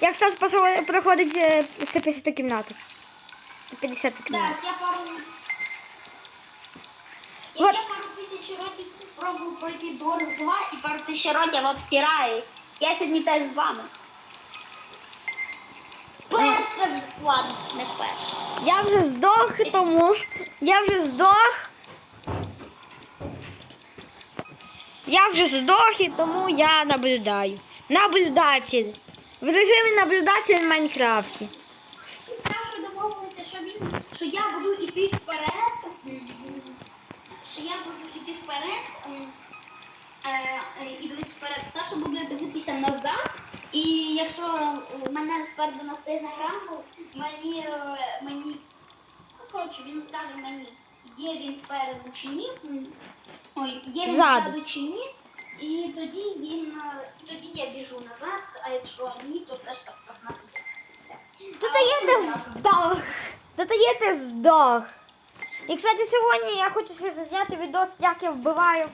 як посо- проходить е, 150 кімнату. 150 кімнату. Так, я пару. Вот. Я пару тисяч років пробую пройти Дорс 2 і пару тисяч років обсираюсь. Я сьогодні теж з вами. Перше вже ладно, не перше. Я вже здох, тому. Я вже здох. Я вже здох, і тому я наблюдаю. Наблюдатель. В режимі наблюдатель в Майнкрафті. Саша домовилися, що він, що я буду йти вперед. Що я буду йти вперед. е, е, І дивитися вперед. Саша буде дивитися назад. І якщо мене спереду настигне рамку, мені е, мені. ну, Коротше, він скаже мені, є він спереду чи ні. Ой, є він Ззаду. ззаду чи ні. І тоді він е, тоді я біжу назад, а якщо ні, то це ж так так нас все. Та то є ти здох. Та то є ти здох. І, кстати, сьогодні я хочу ще зазняти відос, як я вбиваю.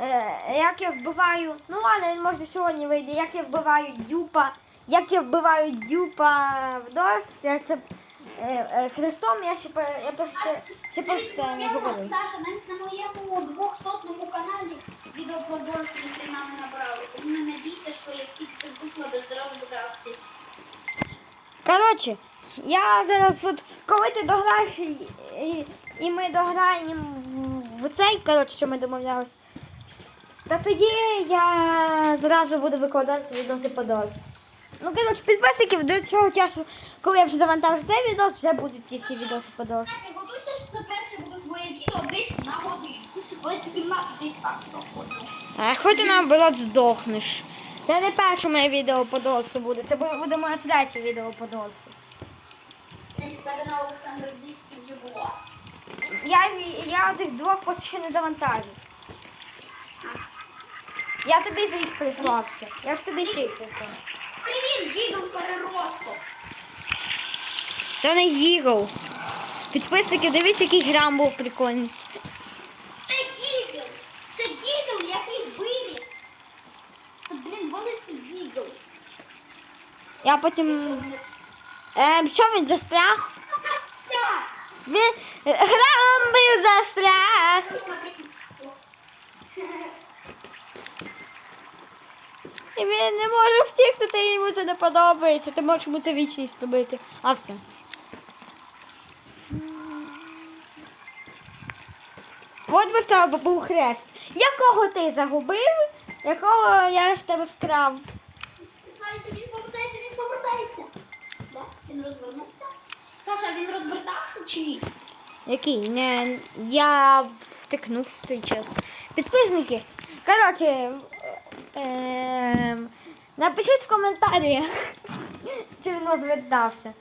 Е, як я вбиваю. Ну ладно, він може сьогодні вийде, як я вбиваю дюпа. Як я вбиваю дюпа в дос. Е, е, хрестом я ще, по- ще про Навіть не говорю. Саша, навіть на моєму 200-му каналі відео про борщ ніхрена не набрали. Тому не надійся, що як тільки викладеш, зразу буде актив. Коротше, я зараз от коли ти дограєш і, і, і ми дограємо в, цей, коротше, що ми домовлялись, та тоді я зразу буду викладати відоси по дос. Ну, коротше, підписників до цього часу, коли я вже завантажу цей відос, вже будуть ці всі відоси по дос. Готуйся, що це перше буде твоє відео десь на годину. Ось ці кімнати десь так проходить. А хоч ти наоборот здохнеш. Це не перше моє відео по досу буде, це буде моє третє відео по досу. Олександр вже було. Я, я тих двох поки ще не завантажив. Я тобі з їх прислав ще. Я ж тобі ще їх прислав. Привіт, гігл переросток. Та не гігл. Підписники, дивіться, який грам був прикольний. Це гігл. Це гігл, який виріс. Це, блін, великий гігл. Я потім. Ем, що він застряг? Він грам бив застряг. І він не може втікнути, йому це не подобається. Ти можеш йому це вічність робити. А все. От би в тебе був хрест. Якого ти загубив? Якого я в тебе вкрав? Він повертається, він повертається. Він розвернувся. Саша, він розвертався чи ні? Який? Не, я втикнув в той час. Підписники. Коротше, е, напишіть в коментарях, чи він розвертався.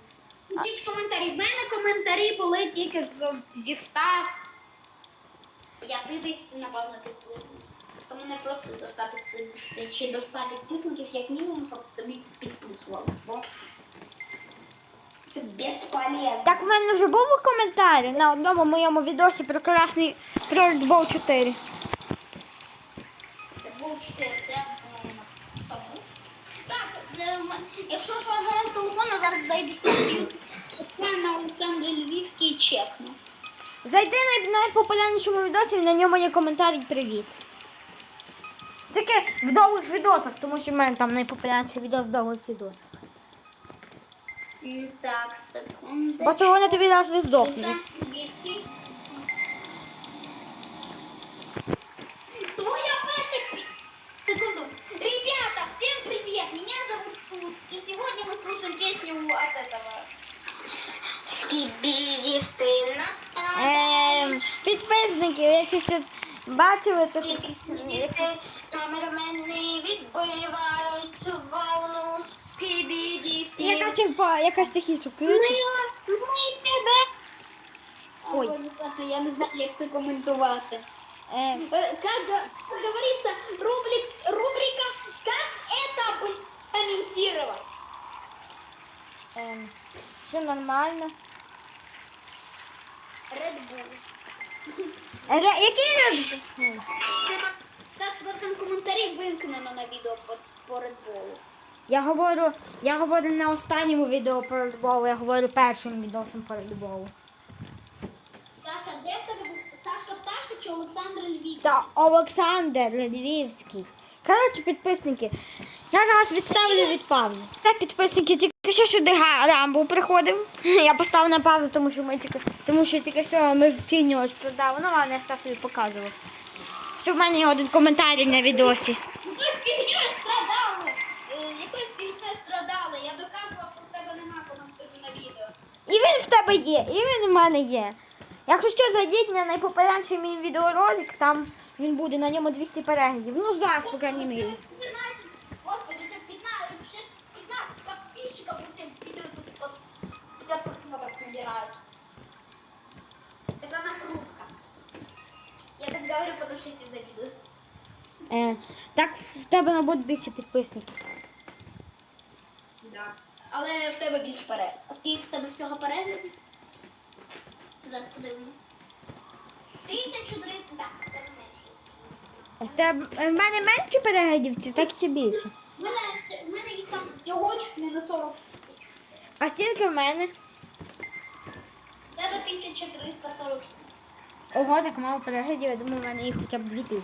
Пишіть коментарі. В мене коментарі були тільки з, зі 100. Я ти десь, напевно, підписниць. Тому не просто до 100 підписників, чи до 100 підписників, як мінімум, щоб тобі підписувались, бо це безполезно. Так, у мене вже був коментар на одному моєму відосі про красний про Red Bull 4. Телефону, зараз зайду в комп'ютер. На Олександр Львівський чекну. Зайди на найпопулярнішому відосі, на ньому є коментар і привіт. Тільки в довгих відосах, тому що в мене там найпопулярніший відос в довгих відосах. Так, секунду. Бо то вони тобі не здохнуть. Олександр Львівський. Скибиди стына. Ем, підписники, якщо ще бачили, то Камерамени відбивають цю волну. Скибіді якась, типа- якась тихіше Ми, включить. ми тебе. Ой. Ой, Боже, Саша, я не знаю, як це коментувати. Ем, Э, Как га- как говорится, рубрик, рубрика «Как это бы комментировать?» ем, все нормально. Red Bull. Ре- Який Red Bull? Так, в этом комментарии вимкнено на відео по, по Red Bull. Я говорю, я говорю не останньому відео про любов, я говорю першим відосом про любов. Саша, де в тебе був? Сашка Пташка чи Олександр Львів? Та Олександр Львівський. Коротше, підписники, я зараз відставлю від паузи. Та підписники, тільки що сюди Рамбо приходив. Я поставив на паузу, тому що ми тільки, тому що тільки що ми фігню ось продали. Ну ладно, я став собі показував. Що в мене є один коментар на відосі. Якою фігньою страдали? Е, Якою фігньою страдали? Я доказував, що в тебе нема коментарю на відео. І він в тебе є, і він в мене є. Якщо що, зайдіть на найпопулярніший мій відеоролик, там він буде, на ньому 200 переглядів. Ну, зараз, по крайній мірі. господи, у 15, ще 15 подписчиков у тебя тут по 50 просмотров набирают. Это накрутка. Я так говорю, потому что я тебе. Е, так в тебе не більше підписників. Да. Але в тебе більше перегляд. А скільки в тебе всього переглядів? Зараз подивимось. Тисячу три, так, в менше. В мене менше переглядів, чи так чи більше? В мене, в мене їх там всього чуть не на 40 тисяч. А стільки в мене? В тебе 1347. Ого, так мало переглядів, я думаю, в мене їх хоча б 2000.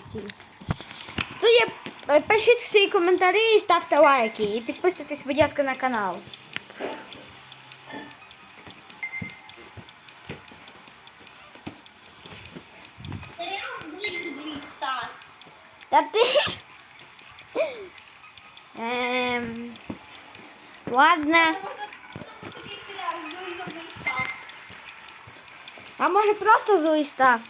То є, е, пишіть свої коментарі і ставте лайки. І підписуйтесь, будь ласка, на канал. А може просто злий Стас?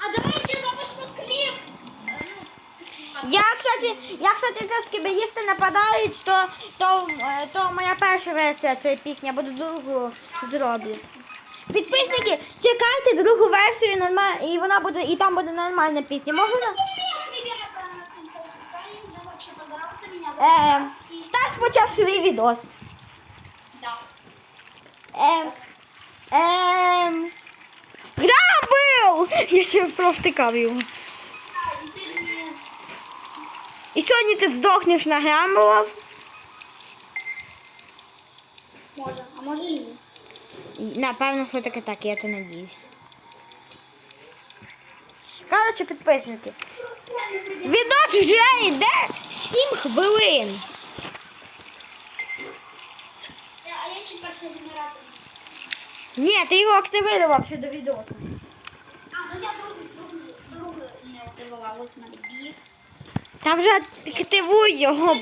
А давай ще запишемо кліп. Я, кстати, я, кстати, то скібеїсти нападають, то, то, е, то моя перша версія цієї пісні, я буду другу зроблю. Підписники, чекайте другу версію норма- і вона буде, і там буде нормальна пісня. Можна? Е, Стас. Почав свій відос. Ем, ем, Грабив! Я ще провтикав його. І сьогодні ти здохнеш на грамбулов. може, а може і ні. Напевно, що таке так, я то надіюсь. Коротше, підписники. Відос вже йде 7 хвилин. Ні, ти його активував ще до відосу. А, ну я другий не активував. Ось бі. Та вже активуй його.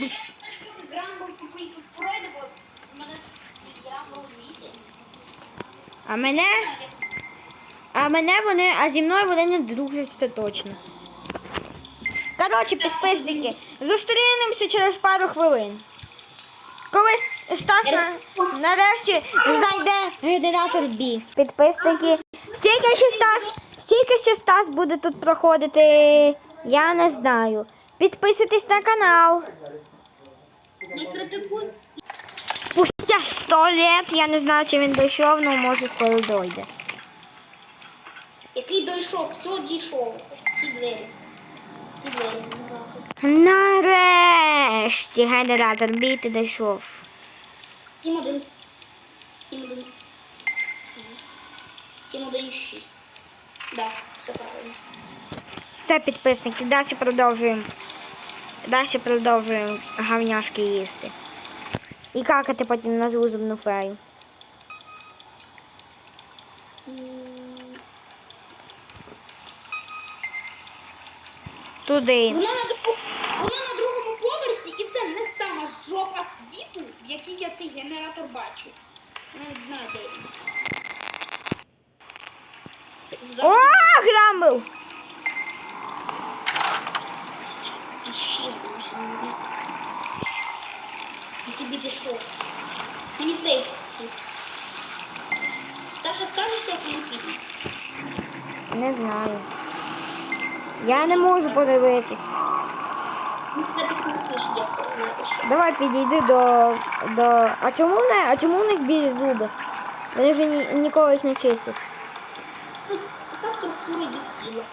Грамбл тупий тут пройде, бо у мене свій Грамбл місяць. А мене, а мене вони, а зі мною вони не дружать, це точно. Коротше, підписники, зустрінемося через пару хвилин. Коли Стас на, нарешті знайде генератор Бі. Підписники. Стільки ще Стас, стільки ще Стас буде тут проходити, я не знаю. Підписуйтесь на канал. Не критикуй. Спустя 100 лет, я не знаю, чи він дійшов, але може скоро дойде. Який дійшов, все дійшов. Ці двері. Ці двері. Нарешті генератор бій ти дійшов. Сім один. Сім один. Сім один шість. Да, все правильно. Все, підписники, далі продовжуємо. Далі продовжуємо гавняшки їсти. І какати потім на зузубну фею. Туди. Вона на, другу, вона на другому поверсі, і це не сама жопа світу, в якій я цей генератор бачу. Не знаю, де він. О, грамбл! Іще більше не знаю. Тобі пішов. Мені здається. тут. Саша, скажеш, як він піде? Не знаю. Я не можу подивитись. Ну, це ти крутиш, дякую. напишу. Давай підійди до. до. А чому в них, а чому в них білі зуби? Вони вже ні, ніколи їх не чистять. їх тіло.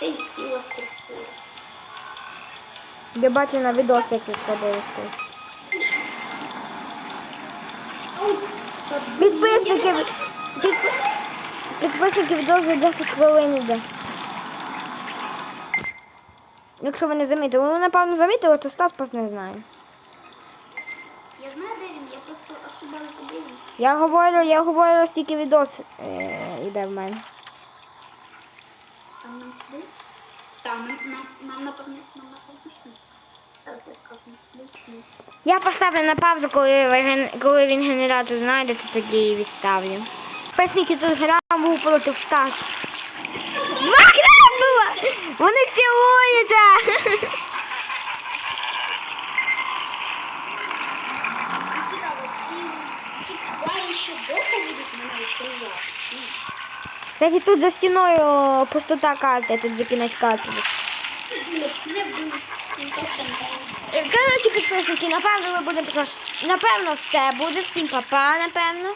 Це їх тіло структура. Я бачу на відосі, як відходили хтось. Підписники, підп... підписники відео вже 10 хвилин іде. Якщо ви не замітили, ну напевно замітили, то Стас просто не знає. Я знаю, де він, я просто ошибаюся, де він. Я говорю, я говорю, стільки відос е, іде в мене. Там нам сюди? Нам, нам, нам напевно, нам. Так? Я поставлю на паузу, коли, ви коли він генератор знайде, то тоді і відставлю. Песники тут грав проти Стас. Два крабила! Вони цілуються! Цікаво, ці, тварі ще довго будуть мене окружати? Кстати, тут за стіною пустота карти, тут знаю. Е, Коротше, підписники, напевно, ви будете також. Напевно, все буде. Всім папа, напевно.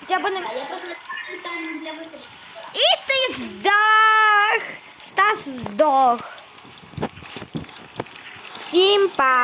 Хоча б не... А я просто питання для викрити. І ти здох! Стас здох. Всім папа.